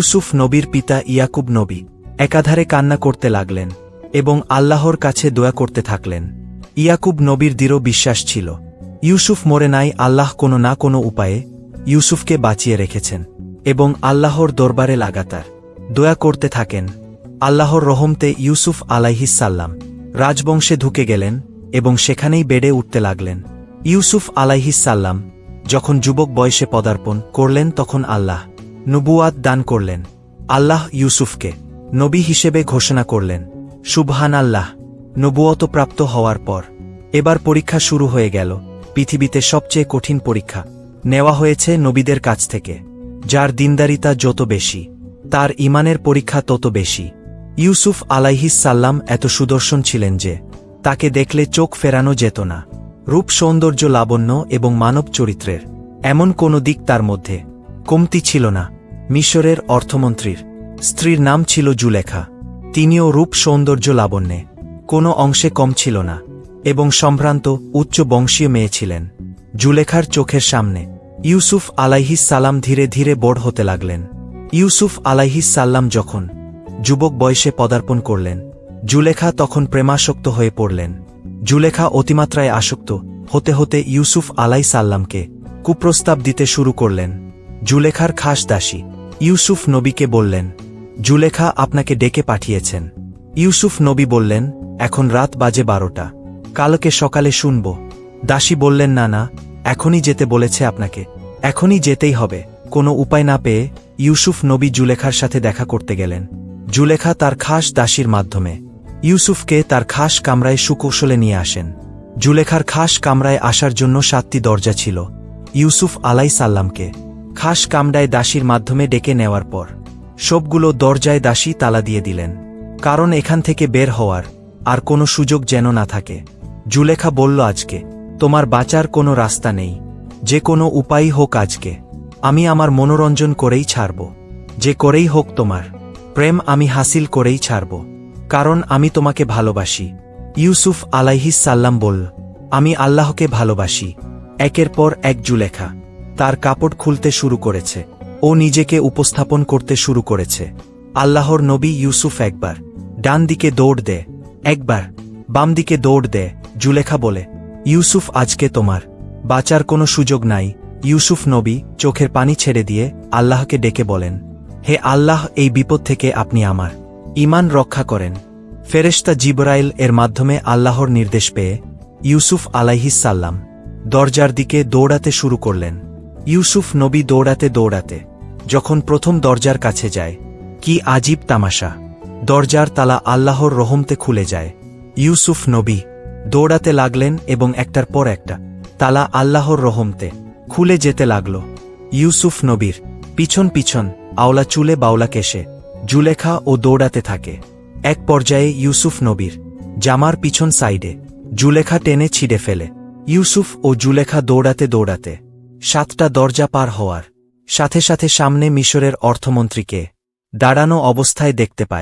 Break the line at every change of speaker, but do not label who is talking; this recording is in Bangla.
ইউসুফ নবীর পিতা ইয়াকুব নবী একাধারে কান্না করতে লাগলেন এবং আল্লাহর কাছে দোয়া করতে থাকলেন। ইয়াকুব নবীর দৃঢ় বিশ্বাস ছিল। ইউসুফ মরে নাই আল্লাহ কোনো না কোনো উপায়ে ইউসুফকে বাঁচিয়ে রেখেছেন এবং আল্লাহর দরবারে লাগাতার দয়া করতে থাকেন। আল্লাহর রহমতে ইউসুফ আলাইহিসাল্লাম রাজবংশে ঢুকে গেলেন এবং সেখানেই বেড়ে উঠতে লাগলেন। ইউসুফ আলাইহিসাল্লাম যখন যুবক বয়সে পদার্পণ করলেন তখন আল্লাহ নবুয়াদ দান করলেন। আল্লাহ ইউসুফকে নবী হিসেবে ঘোষণা করলেন সুবহান আল্লাহ নবুয়ত প্রাপ্ত হওয়ার পর। এবার পরীক্ষা শুরু হয়ে গেল, পৃথিবীতে সবচেয়ে কঠিন পরীক্ষা। নেওয়া হয়েছে নবীদের কাছ থেকে, যার দিনদারিতা যত বেশি, তার ইমানের পরীক্ষা তত বেশি। ইউসুফ আলাইহিসাল্লাম এত সুদর্শন ছিলেন যে, তাকে দেখলে চোখ ফেরানো যেত না। রূপ সৌন্দর্য লাবণ্য এবং মানব চরিত্রের, এমন কোনো দিক তার মধ্যে কমতি ছিল না। মিশরের অর্থমন্ত্রীর স্ত্রীর নাম ছিল জুলেখা। তিনিও রূপ সৌন্দর্য লাবণ্যে। কোনো অংশে কম ছিল না এবং সম্ভ্রান্ত, উচ্চ বংশীয় মেয়ে ছিলেন। জুলেখার চোখের সামনে ইউসুফ আলাইহিস সালাম ধীরে ধীরে বড় হতে লাগলেন। ইউসুফ আলাইহিস সাল্লাম যখন যুবক বয়সে পদার্পণ করলেন, জুলেখা তখন প্রেমাসক্ত হয়ে পড়লেন। জুলেখা অতিমাত্রায় আসক্ত হতে হতে ইউসুফ আলাই সাল্লামকে কুপ্রস্তাব দিতে শুরু করলেন। জুলেখার খাস দাসী। ইউসুফ নবীকে বললেন, জুলেখা আপনাকে ডেকে পাঠিয়েছেন। ইউসুফ নবী বললেন, এখন রাত বাজে বারোটা। কালকে সকালে শুনব। দাসী বললেন, না না, এখনই যেতে বলেছে আপনাকে। এখনই যেতেই হবে। কোনো উপায় না পেয়ে ইউসুফ নবী জুলেখার সাথে দেখা করতে গেলেন। জুলেখা তার খাস দাসীর মাধ্যমে। ইউসুফকে তার খাস কামরায় সুকৌশলে নিয়ে আসেন। জুলেখার খাস কামরায় আসার জন্য সাতটি দরজা ছিল। ইউসুফ আলাই সাল্লামকে খাস কামড়ায় দাসীর মাধ্যমে ডেকে নেওয়ার পর, সবগুলো দরজায় দাসী তালা দিয়ে দিলেন, কারণ এখান থেকে বের হওয়ার আর কোনো সুযোগ যেন না থাকে। জুলেখা বলল, আজকে তোমার বাঁচার কোনো রাস্তা নেই, যে কোনো উপায়ই হোক আজকে। আমি আমার মনোরঞ্জন করেই ছাড়ব, যে করেই হোক তোমার প্রেম আমি হাসিল করেই ছাড়ব, কারণ আমি তোমাকে ভালোবাসি। ইউসুফ আলাইহিস সাল্লাম বলল, আমি আল্লাহকে ভালোবাসি। একের পর এক জুলেখা তার কাপড় খুলতে শুরু করেছে। ও নিজেকে উপস্থাপন করতে শুরু করেছে। আল্লাহর নবী ইউসুফ একবার ডান দিকে দৌড় দে, একবার বাম দিকে দৌড় দে, জুলেখা বলে, ইউসুফ, আজকে তোমার, বাঁচার কোনো সুযোগ নাই। ইউসুফ নবী চোখের পানি ছেড়ে দিয়ে আল্লাহকে ডেকে বলেন, হে আল্লাহ, এই বিপদ থেকে আপনি আমার ইমান রক্ষা করেন। ফেরেশতা জিবরাইল এর মাধ্যমে আল্লাহর নির্দেশ পেয়ে ইউসুফ আলাইহিসাল্লাম দরজার দিকে দৌড়াতে শুরু করলেন। ইউসুফ নবী দৌড়াতে দৌড়াতে, যখন প্রথম দরজার কাছে যায়, কি আজীব তামাশা। দরজার তালা আল্লাহর রহমতে খুলে যায়। ইউসুফ নবী দৌড়াতে লাগলেন এবং একটার পর একটা তালা আল্লাহর রহমতে খুলে যেতে লাগল। ইউসুফ নবীর পিছন পিছন আওলা চুলে বাউলা কেশে, জুলেখা ও দৌড়াতে থাকে। এক পর্যায়ে ইউসুফ নবীর জামার পিছন সাইডে জুলেখা টেনে ছিঁড়ে ফেলে। ইউসুফ ও জুলেখা দৌড়াতে দৌড়াতে সাতটা দরজা পার হওয়ার। সাথে সাথে সামনে মিশরের অর্থমন্ত্রীকে দাঁড়ানো অবস্থায় দেখতে পায়।